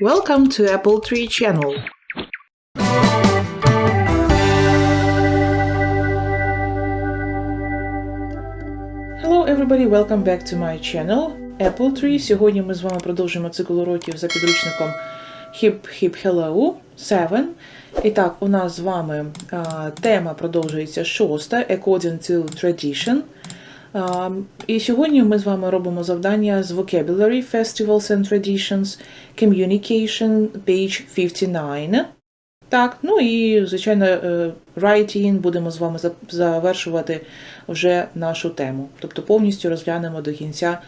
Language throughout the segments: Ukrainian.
Welcome to Apple Tree channel. Hello everybody, welcome back to my channel Apple Tree. Сьогодні ми з вами продовжуємо цикл уроків за підручником Hip Hip Hello 7. І так, у нас з вами а, тема продовжується шоста According to Tradition. І сьогодні ми з вами робимо завдання з Vocabulary, Festivals and Traditions, Communication, page 59. Так, ну і, звичайно, е, writing будемо з вами завершувати вже нашу тему. Тобто повністю розглянемо до кінця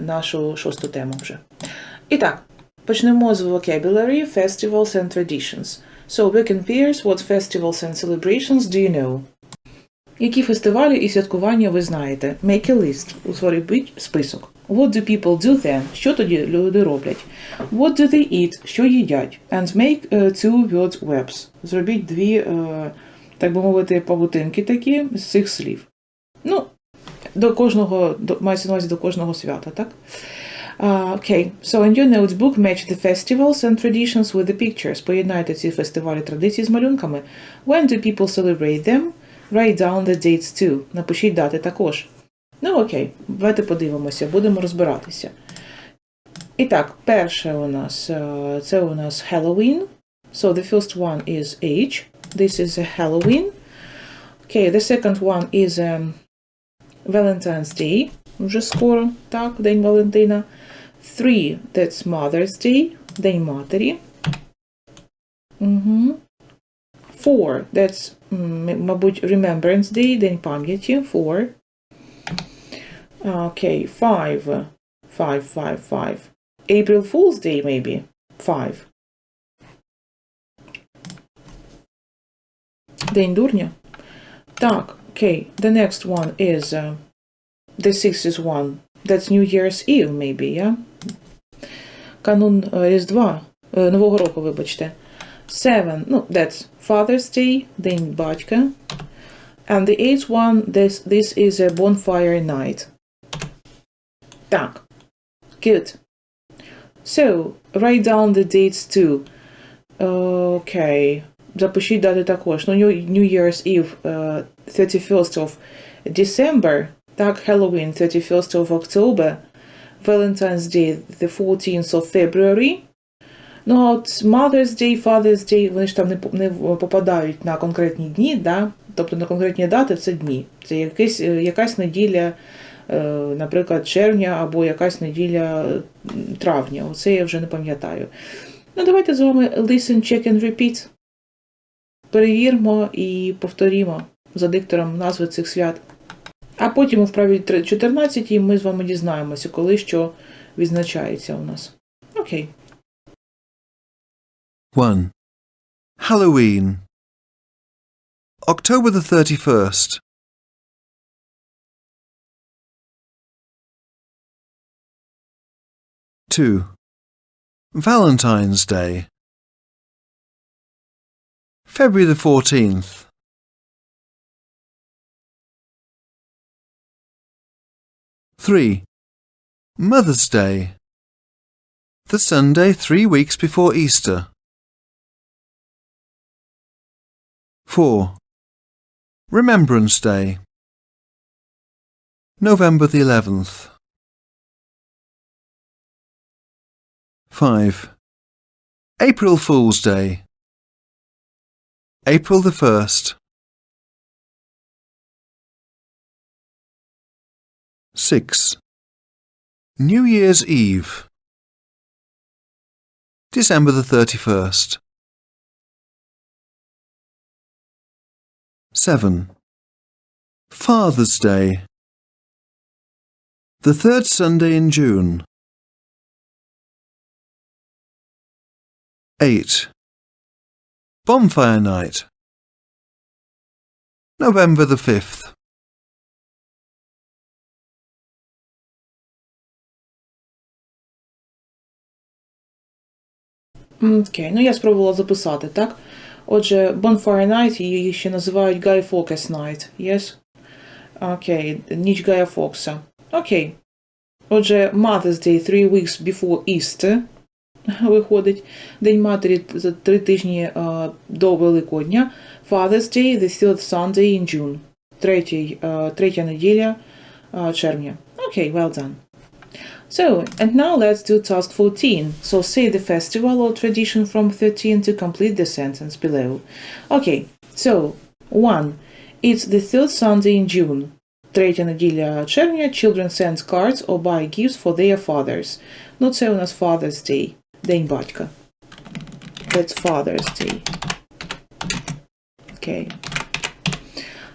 нашу шосту тему вже. І так, почнемо з vocabulary, festivals and traditions. So, Beck and Pierce, what festivals and celebrations do you know? Які фестивалі і святкування ви знаєте? Make a list. Утворіть список. What do people do then? Що тоді люди роблять? What do they eat? Що їдять? And make uh, two word webs. Зробіть дві, е, так би мовити, павутинки такі з цих слів. Ну, до кожного, до, мається на увазі до кожного свята, так? Uh, okay, so in your notebook match the festivals and traditions with the pictures. Поєднайте ці фестивалі традиції з малюнками. When do people celebrate them? Write down the dates too. Напишіть дати також. Ну окей, давайте подивимося, будемо розбиратися. І так, перше у нас е, це у нас Halloween. So the first one is H. This is a Halloween. Okay, the second one is um, Valentine's Day. Вже скоро, так, День Валентина. Three, that's Mother's Day, День Матері. Угу. Four, that's, м, мабуть, Remembrance Day, День пам'яті. Four. Okay, five. Five, five, five. April Fool's Day, maybe. Five. День дурня. Так, okay. The next one is uh, the sixth is one. That's New Year's Eve, maybe, yeah? Канун е, Різдва, е, Нового року, вибачте. Seven, ну, that's Father's Day, День батька. And the eighth one, this, this is a bonfire night. Так. Good. So, write down the dates too. Okay. Запишіть дати також. Ну, New New Year's Eve, uh, 31st of December. Так, Halloween, 31st of October. Valentine's Day, the 14th of February. Ну, от Mother's Day, Father's Day, вони ж там не, не попадають на конкретні дні, да? тобто на конкретні дати це дні. Це якась, е, якась неділя, е, наприклад, червня або якась неділя травня. Оце я вже не пам'ятаю. Ну, давайте з вами listen, check and repeat. Перевірмо і повторімо за диктором назви цих свят. А потім у вправі 3 14 ми з вами дізнаємося, коли що відзначається у нас. Окей. 1. Halloween. October the 31st. Two. Valentine's Day. February the 14th. Three. Mother's Day. The Sunday three weeks before Easter. 4. Remembrance Day. November the 11th. 5. April Fool's Day. April the 1st. 6. New Year's Eve. December the 31st. 7. Father's Day. The third Sunday in June. 8. Bonfire Night. November the 5th. М, Окей, ну я спробувала записати, так? Отже, Bonfire Night, її ще називають Guy Fawkes Night, yes? Окей, ніч Гая Фокса. Окей. Отже, Mother's Day three weeks before Easter. виходить. День матері за три тижні е, до Великодня. Father's Day, the third Sunday in June. Третій, е, третя неділя е, червня. Окей, well done. So, and now let's do task 14. So say the festival or tradition from 13 to complete the sentence below. Okay, so, 1. It's the third Sunday in June. Третя неділя червня. Children send cards or buy gifts for their fathers. Ну, це у нас Father's Day. День батька. That's Father's Day. Okay.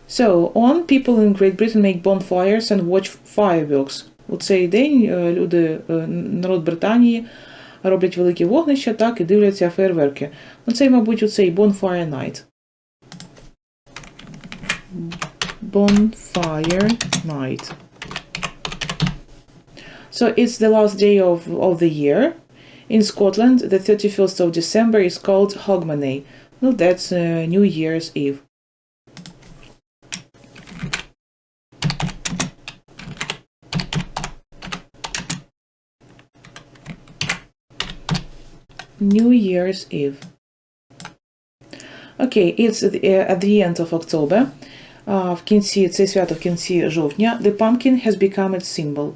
So, on people in Great Britain make bonfires and watch fireworks. У цей день е, люди, е, народ Британії роблять великі вогнища, так, і дивляться фейерверки. Ну, це, мабуть, у цей Bonfire Night. Bonfire Night. So it's the last day of, of the year. In Scotland, the 31st of December is called Hogmanay. No, that's uh, New Year's Eve. New Year's Eve. Okay, it's at the, uh, at the end of October. Uh, в кінці, це свято в кінці жовтня. The pumpkin has become its symbol.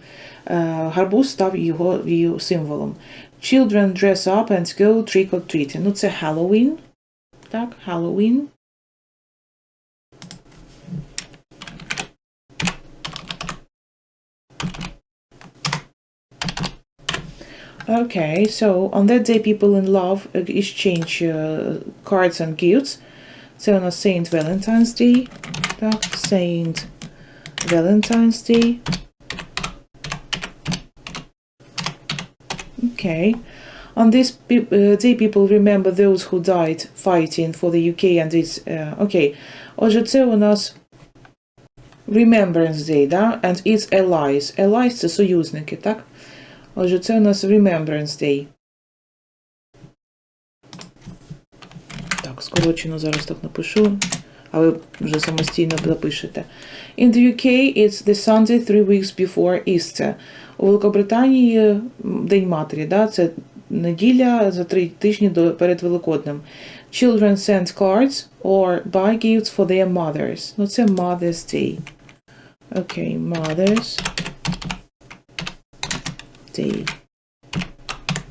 Uh, гарбуз став його, її символом. Children dress up and go trick or treating. Ну, це Halloween. Так, Halloween. Okay, so on that day people in love uh, exchange uh, cards and gifts. Це у нас Saint Valentine's Day. Так, Saint Valentine's Day. Okay. On this pe- uh, day people remember those who died fighting for the UK and its... Uh, okay. Отже, це у нас Remembrance Day, да? And its allies. Allies – це союзники, так? Отже, це у нас Remembrance Day. Так, скорочено зараз так напишу, а ви вже самостійно запишете. In the UK, it's the Sunday three weeks before Easter. У Великобританії День Матері, да? це неділя за три тижні до, перед Великоднем. Children send cards or buy gifts for their mothers. Ну, це Mother's Day. Окей, Mother's Day.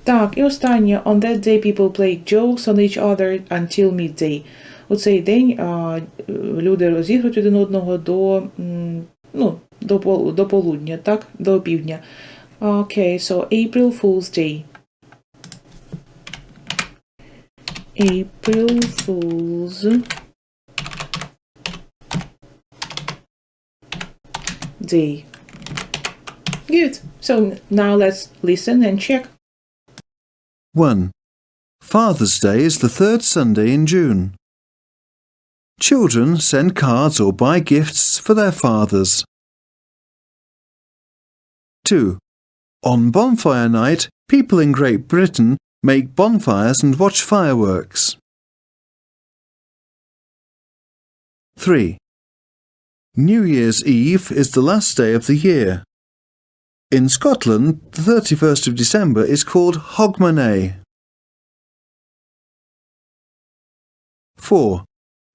Так, і останнє. On that day people play jokes on each other until midday. У цей день а, люди розігрують один одного до, ну, до, до полудня, так? До півдня. Окей, so April Fool's Day. April Fool's Day. Good. So now let's listen and check. 1. Father's Day is the third Sunday in June. Children send cards or buy gifts for their fathers. 2. On bonfire night, people in Great Britain make bonfires and watch fireworks. 3. New Year's Eve is the last day of the year. In Scotland, the 31st of December is called Hogmanay. 4.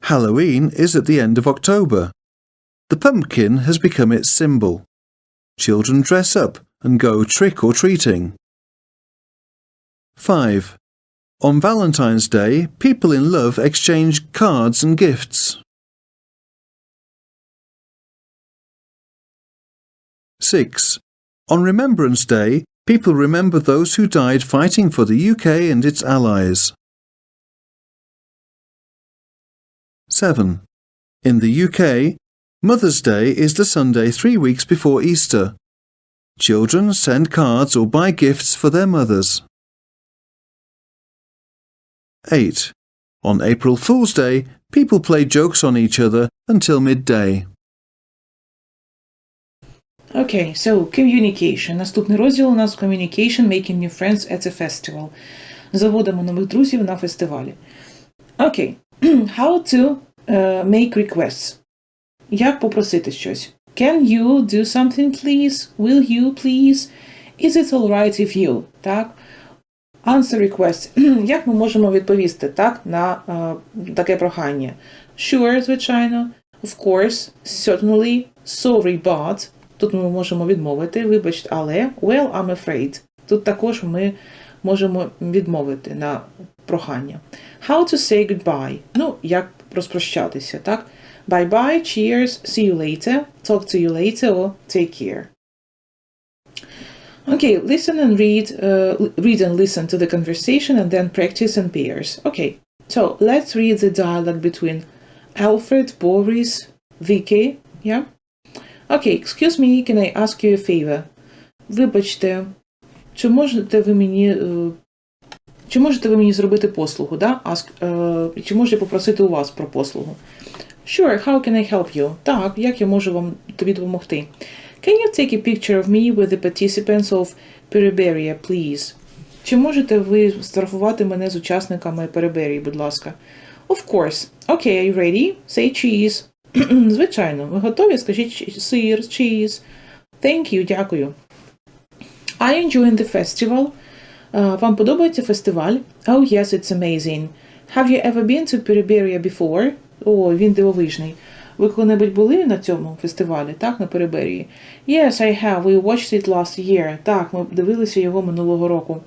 Halloween is at the end of October. The pumpkin has become its symbol. Children dress up and go trick or treating. 5. On Valentine's Day, people in love exchange cards and gifts. 6. On Remembrance Day, people remember those who died fighting for the UK and its allies. 7. In the UK, Mother's Day is the Sunday three weeks before Easter. Children send cards or buy gifts for their mothers. 8. On April Fool's Day, people play jokes on each other until midday. Okay, so communication. Наступний розділ у нас communication, making new friends at a festival. Заводимо нових друзів на фестивалі. Окей. How to uh, make requests. Як попросити щось? Can you do something, please? Will you, please? Is it alright if you? Так? Answer request. Як ми можемо відповісти так, на е, таке прохання? Sure, звичайно. Of course, certainly, sorry, but. Тут ми можемо відмовити, вибачте, але well, I'm afraid. Тут також ми можемо відмовити на прохання. How to say goodbye. Ну, як розпрощатися, так? Bye-bye, cheers, see you later, talk to you later, or take care. Okay, listen and read, uh, l- read and listen to the conversation and then practice in pairs. Okay, so let's read the dialogue between Alfred, Boris, Vicky, yeah? Okay, excuse me, can I ask you a favor? Вибачте, чи можете ви мені. е, Чи можете ви мені зробити послугу, да? Ask, е, чи можу я попросити у вас про послугу? Sure, how can I help you? Так, як я можу вам тобі допомогти? Can you take a picture of me with the participants of Periberia, please? Чи можете ви сфотографувати мене з учасниками Переберії, будь ласка? Of course. Okay, are you ready? Say cheese. Звичайно, ви готові? Скажіть сир, cheese. Thank you, дякую. I enjoy the festival. Uh, вам подобається фестиваль? Oh, yes, it's amazing. Have you ever been to Periberia before? О, він дивовижний. Ви коли-небудь були на цьому фестивалі, так, на Переберії? Yes, I have. We watched it last year. Так, ми дивилися його минулого року.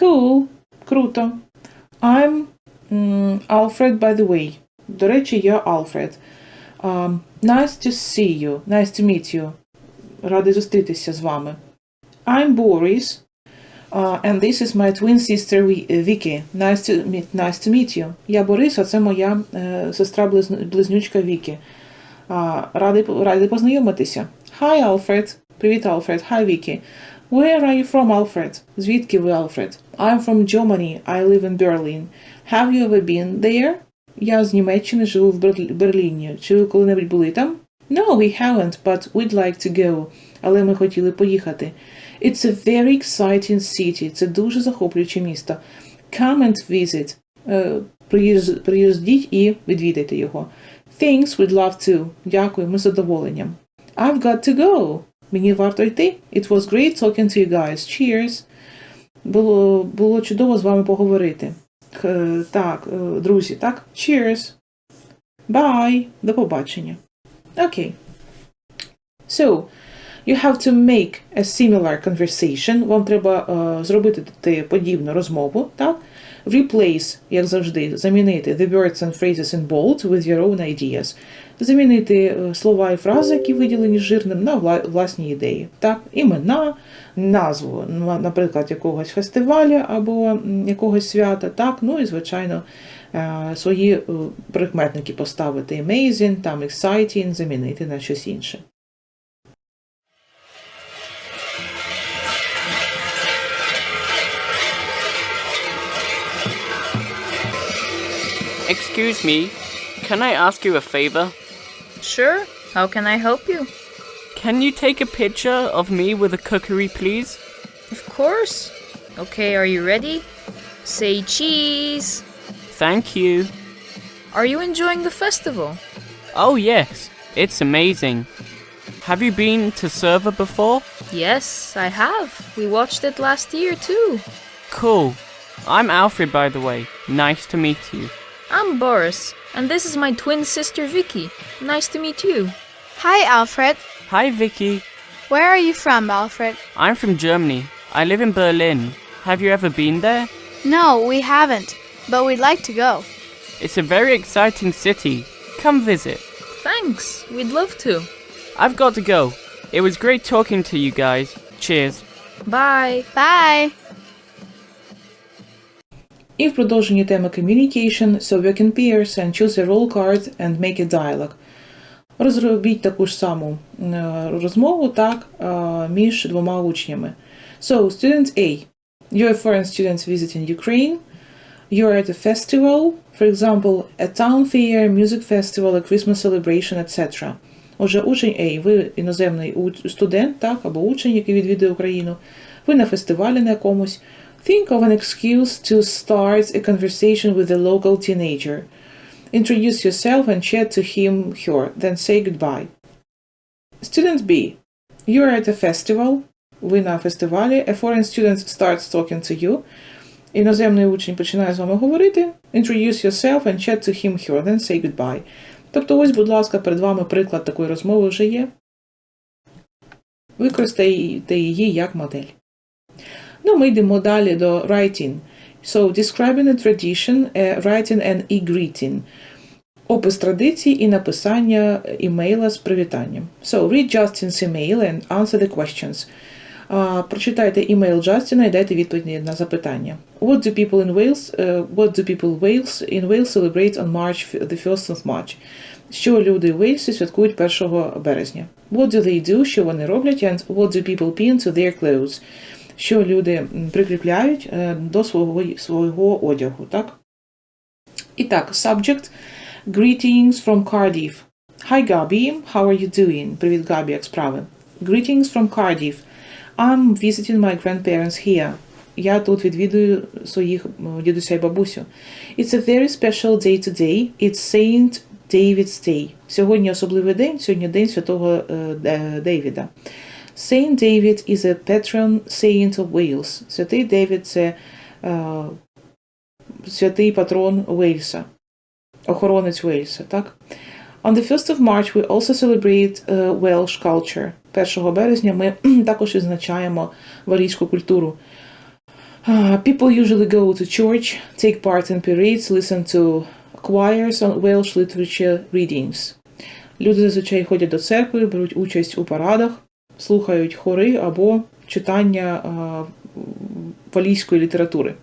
Cool. Круто. I'm Alfred, by the way. До речі, я Алфред. Um, nice to see you. Nice to meet you. Радий зустрітися з вами. I'm Boris. Uh, and this is my twin sister Vi- uh, Vicky. Nice to meet, nice to meet you. Я Борис, а це моя е, сестра близн- близнючка Вікі. Uh, радий, по- радий познайомитися. Hi, Alfred. Привіт, Alfred. Hi, Vicky. Where are you from, Alfred? Звідки ви, Alfred? I'm from Germany. I live in Berlin. Have you ever been there? Я з Німеччини живу в Берлі- Берліні. Чи ви коли-небудь були там? No, we haven't, but we'd like to go. Але ми хотіли поїхати. It's a very exciting city. Це дуже захоплююче місто. Come and visit. Е, Приїздіть і відвідайте його. Thanks, we'd love to. Дякую, ми з задоволенням. I've got to go. Мені варто йти. It was great talking to you guys. Cheers. Було, було чудово з вами поговорити. Х- Так, е, друзі, так? Cheers. Bye. До побачення. Окей. So, you have to make a similar conversation. Вам треба е, зробити те- подібну розмову, так? Replace, як завжди, замінити the words and phrases in bold with your own ideas. Замінити е, слова і фрази, які виділені жирним, на вла- власні ідеї. Так? Імена, назву, наприклад, якогось фестивалю або якогось свята, так? Ну і, звичайно, е, свої е, прикметники поставити amazing, там exciting, замінити на щось інше. Excuse me, can I ask you a favor? Sure. How can I help you? Can you take a picture of me with a cookery, please? Of course. Okay, are you ready? Say cheese. Thank you. Are you enjoying the festival? Oh, yes, it's amazing. Have you been to Server before? Yes, I have. We watched it last year too. Cool. I'm Alfred, by the way. Nice to meet you. I'm Boris, and this is my twin sister Vicky. Nice to meet you. Hi, Alfred. Hi, Vicky. Where are you from, Alfred? I'm from Germany. I live in Berlin. Have you ever been there? No, we haven't, but we'd like to go. It's a very exciting city. Come visit. Thanks. We'd love to. I've got to go. It was great talking to you guys. Cheers. Bye. Bye. І в продовженні теми communication, so work in pairs and choose a role card and make a dialogue. Розробіть таку ж саму е, розмову так, е, між двома учнями. So, student A. You're a foreign student visiting Ukraine. You're at a festival, for example, a town fair, music festival, a Christmas celebration, etc. Отже, учень A, ви іноземний студент, так, або учень, який відвідує Україну. Ви на фестивалі на якомусь. Think of an excuse to start a conversation with a local teenager. Introduce yourself and chat to him, her, then say goodbye. Student B. You're at a festival. Ви фестивалі. A foreign student starts talking to you. Іноземний учень починає з вами говорити. Introduce yourself and chat to him her, then say goodbye. Тобто, ось, будь ласка, перед вами приклад такої розмови вже є. Використайте її як модель. Ну, ми йдемо далі до writing. So, describing a tradition, uh, writing an e-greeting. Опис традицій і написання імейла з привітанням. So, read Justin's email and answer the questions. А, прочитайте імейл Джастіна і дайте відповіді на запитання. What do people in Wales, uh, what do people Wales in Wales celebrate on March the 1st of March? Що люди в Вельсі святкують 1 березня? What do they do? Що вони роблять? And what do people pin to their clothes? Що люди прикріпляють е, до свого, свого одягу, так? І так, subject Greetings from Cardiff. Hi Gabi, how are you doing? Привіт, Габі, як справи? Greetings from Cardiff. I'm visiting my grandparents here. Я тут відвідую своїх дідуся і бабусю. It's a very special day today. It's Saint David's Day. Сьогодні особливий день, сьогодні день святого е, Де- Дейвіда. Saint David is a patron saint of Wales. Святий Девід це е, святий патрон Уельса, охоронець Уельса, так? On the 1st of March we also celebrate uh, Welsh culture. 1 березня ми також відзначаємо валійську культуру. Uh, people usually go to church, take part in parades, listen to choirs on Welsh literature readings. Люди зазвичай ходять до церкви, беруть участь у парадах, слухають хори або читання uh, валійської літератури.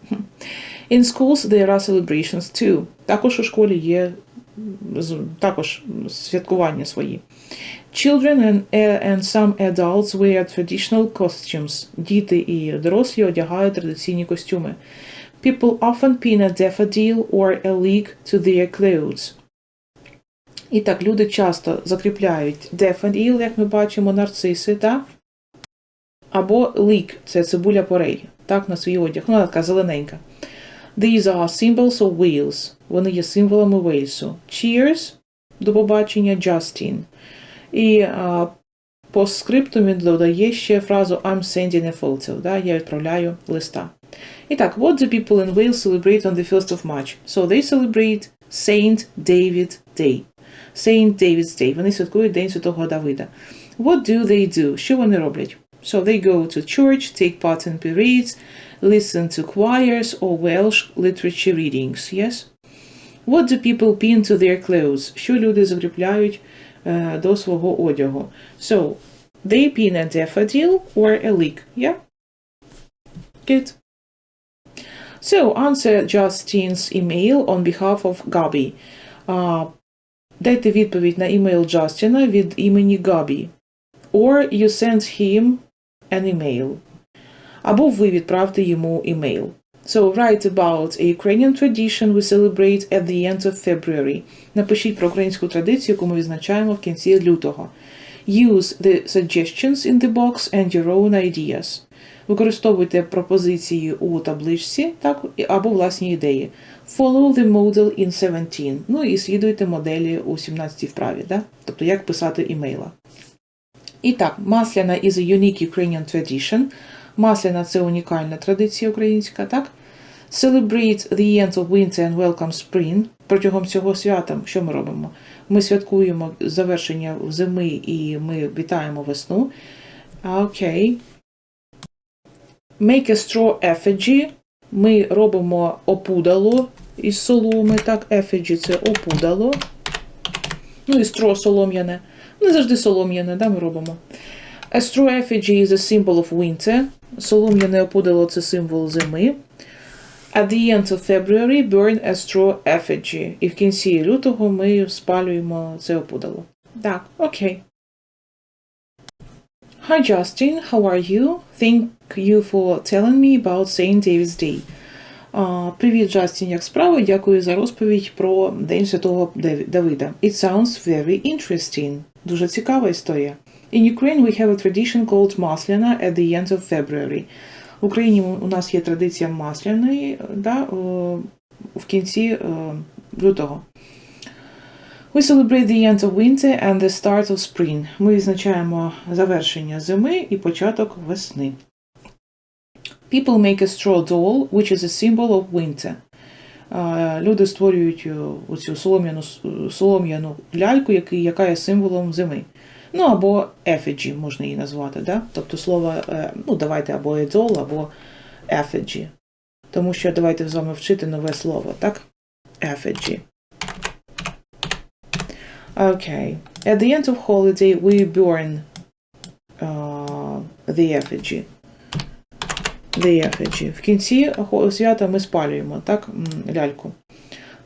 In schools there are celebrations too. Також у школі є також святкування свої. Children and, and some adults wear traditional costumes. Діти і дорослі одягають традиційні костюми. People often pin a daffodil or a leek to their clothes. І так, люди часто закріпляють daffodil, як ми бачимо, нарциси, так? Або leek – це цибуля порей, так, на свій одяг. Ну, така зелененька. These are symbols of Wales. Вони є символами Вельсу. Cheers – до побачення, Justin. І а, по скрипту він додає ще фразу I'm sending a photo. Да? Я відправляю листа. І так, what do people in Wales celebrate on the 1st of March? So they celebrate Saint David Day. Saint David's Day. Вони святкують День Святого Давида. What do they do? Що вони роблять? So they go to church, take part in parades, listen to choirs or Welsh literature readings. Yes? What do people pin to their clothes? Що люди закріпляють е, до свого одягу? So, they pin a daffodil or a leek. Yeah? Good. So, answer Justin's email on behalf of Gabi. А, дайте відповідь на імейл Джастіна від імені Габі. Or you send him an email. Або ви відправте йому імейл. So write about a Ukrainian tradition we celebrate at the end of February. Напишіть про українську традицію, яку ми відзначаємо в кінці лютого. Use the suggestions in the box and your own ideas. Використовуйте пропозиції у табличці так, або власні ідеї. Follow the model in 17. Ну і слідуйте моделі у 17 вправі, да? тобто як писати імейла. І так, масляна is a unique Ukrainian tradition. Масляна це унікальна традиція українська, так? Celebrate the end of winter and welcome spring. Протягом цього свята що ми робимо? Ми святкуємо завершення зими і ми вітаємо весну. Окей. Make a straw effigy. Ми робимо опудало із соломи. Так, effigy – це опудало. Ну і стро солом'яне. Не завжди солом'яне, да, ми робимо. A straw effigy is a symbol of winter. Солом'яне опудало це символ зими. At the end of February, burn a straw effigy. І в кінці лютого ми спалюємо це опудало. Так, окей. Hi Justin, how are you? Thank you for telling me about St. David's Day. А, Привіт, Джастін, як справи? Дякую за розповідь про День Святого Давида. It sounds very interesting. Дуже цікава історія. In Ukraine we have a tradition called Masляна at the end of February. В Україні у нас є традиція масляної да, в кінці е, лютого. We celebrate the end of winter and the start of spring. Ми відзначаємо завершення зими і початок весни. People make a straw doll, which is a symbol of winter. Люди створюють е, оцю солом'яну, солом'яну ляльку, яка є символом зими. Ну або effigy можна її назвати, да? тобто слово, е, ну давайте або doll, або effigy. Тому що давайте з вами вчити нове слово, так? Effigy. Okay. At the end of holiday, we burn uh, the effigy. The effigy. В кінці хо- свята ми спалюємо, так, м, ляльку.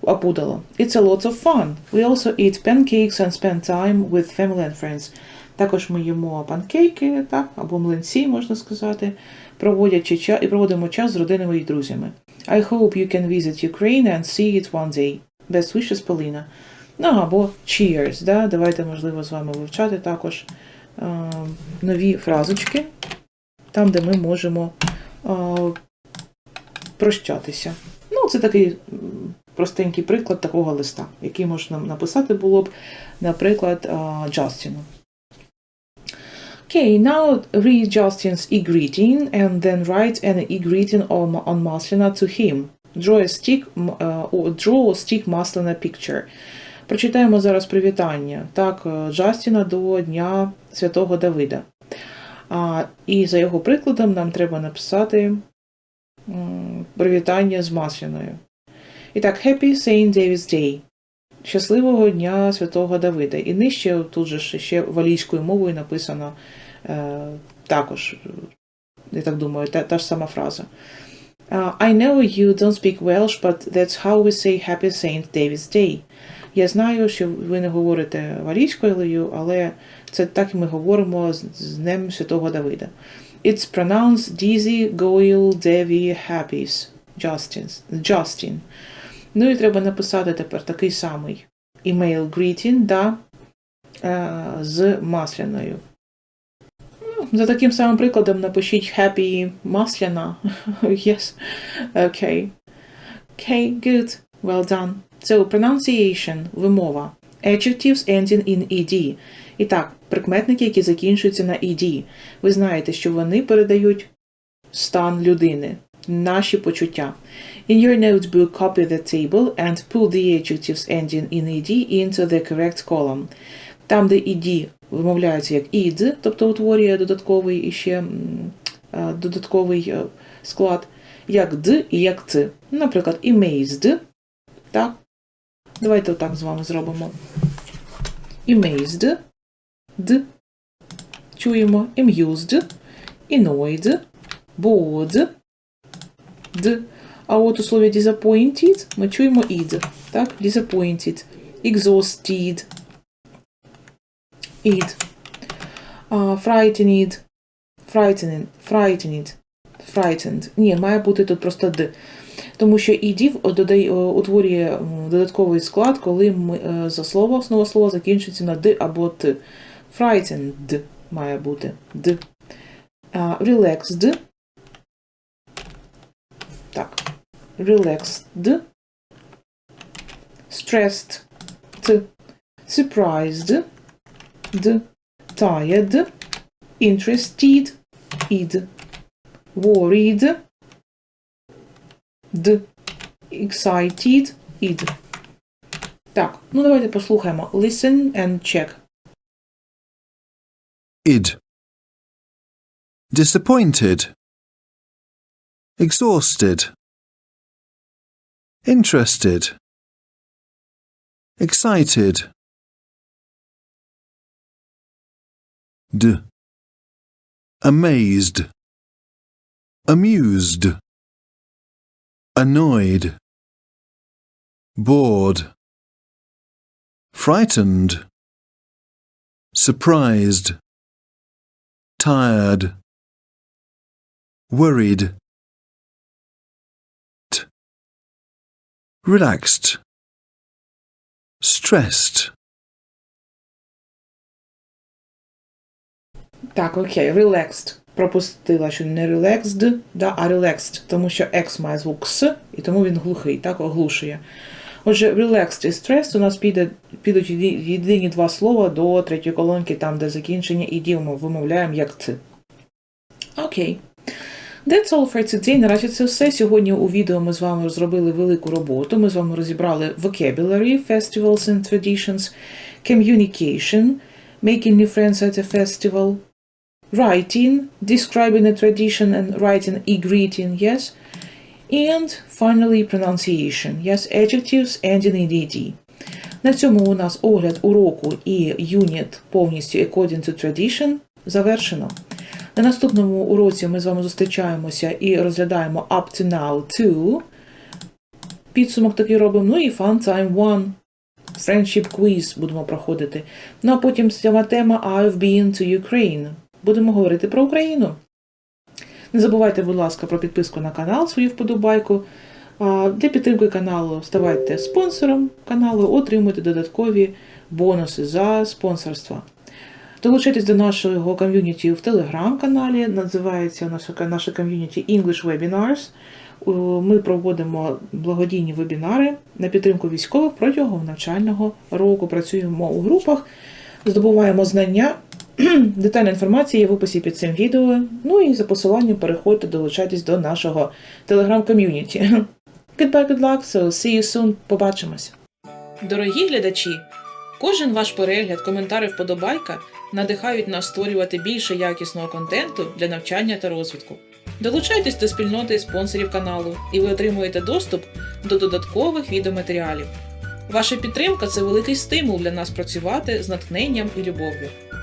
Опудало. It's a lot of fun. We also eat pancakes and spend time with family and friends. Також ми їмо панкейки, так, або млинці, можна сказати, проводячи час і проводимо час з родинами і друзями. I hope you can visit Ukraine and see it one day. Best wishes, Поліна. Ну, або cheers, да? давайте, можливо, з вами вивчати також е, нові фразочки, там, де ми можемо е, прощатися. Ну, це такий простенький приклад такого листа, який можна написати було б, наприклад, е, Джастіну. Okay, now read Justin's e-greeting and then write an e-greeting on, on Maslina to him. Draw a stick, е, or draw a stick Maslina picture. Прочитаємо зараз привітання так, е, Джастіна до Дня Святого Давида. А, і за його прикладом нам треба написати привітання з Масляною. І так, Happy Saint David's Day. Щасливого Дня Святого Давида. І нижче тут же ще валійською мовою написано е, також, е, я так думаю, та, та ж сама фраза. Uh, I know you don't speak Welsh, but that's how we say Happy Saint David's Day. Я знаю, що ви не говорите валійською, але це так і ми говоримо з, Днем Святого Давида. It's pronounced Dizzy, Goyle, Devi, Happy's, Justins, Justin. Ну і треба написати тепер такий самий email greeting, да, е, з масляною. Ну, За таким самим прикладом напишіть Happy Масляна. yes. Okay. Okay, good. Well done. So, pronunciation, вимова. Adjectives ending in ed. І так, прикметники, які закінчуються на ed. Ви знаєте, що вони передають стан людини, наші почуття. In your notebook, copy the table and put the adjectives ending in ed into the correct column. Там, де ed вимовляється як id, тобто утворює додатковий е, додатковий е, склад, як д і як ц. Наприклад, amazed. Так. Давайте отак з вами зробимо. Amazed. Д. Чуємо. Amused. Annoyed. Bored. Д. А от у слові disappointed ми чуємо id. Так? Disappointed. Exhausted. Id. Frightened. Frightened. Frightened. Frightened. Ні, має бути тут просто д. Тому що id додає, утворює додатковий склад, коли ми, е, за слово, основа слова закінчується на д або т. Frightened має бути д. Relaxed. Так. Relaxed. Stressed. Surprised. Д. Tired. Interested. Id. Worried. Д. Excited. Id. Так, ну давайте послухаємо. Listen and check. id. Disappointed. Exhausted. Interested. Excited. Amazed. Amused. Annoyed. Bored. Frightened. Surprised. Tired. Worried. Relaxed. Stressed. Так, окей, relaxed. Пропустила, що не relaxed, да, а relaxed, тому що X має звук С, і тому він глухий, так, оглушує. Отже, relaxed і stressed у нас піде, підуть єдині два слова до третьої колонки, там, де закінчення ідіому вимовляємо як ц. Окей. That's all for today. Наразі це все. Сьогодні у відео ми з вами зробили велику роботу. Ми з вами розібрали vocabulary, festivals and traditions, communication, making new friends at a festival, writing, describing a tradition and writing a greeting, yes, and finally pronunciation, yes, adjectives ending in ed. На цьому у нас огляд уроку і юніт повністю according to tradition завершено. На наступному уроці ми з вами зустрічаємося і розглядаємо up to now two. Підсумок такий робимо. Ну і fun time one. Friendship quiz будемо проходити. Ну а потім сама тема I've been to Ukraine. Будемо говорити про Україну. Не забувайте, будь ласка, про підписку на канал, свою вподобайку. Для підтримки каналу ставайте спонсором каналу, отримуйте додаткові бонуси за спонсорство. Долучайтесь до нашого ком'юніті в телеграм-каналі. Називається наше, ком'юніті English Webinars. Ми проводимо благодійні вебінари на підтримку військових протягом навчального року. Працюємо у групах, здобуваємо знання. Детальна інформація є в описі під цим відео. Ну і за посиланням переходьте, долучайтесь до нашого телеграм-ком'юніті. Goodbye, good luck, so see you soon. Побачимось. Дорогі глядачі, кожен ваш перегляд, коментар вподобайка надихають нас створювати більше якісного контенту для навчання та розвитку. Долучайтесь до спільноти спонсорів каналу, і ви отримуєте доступ до додаткових відеоматеріалів. Ваша підтримка це великий стимул для нас працювати з натхненням і любов'ю.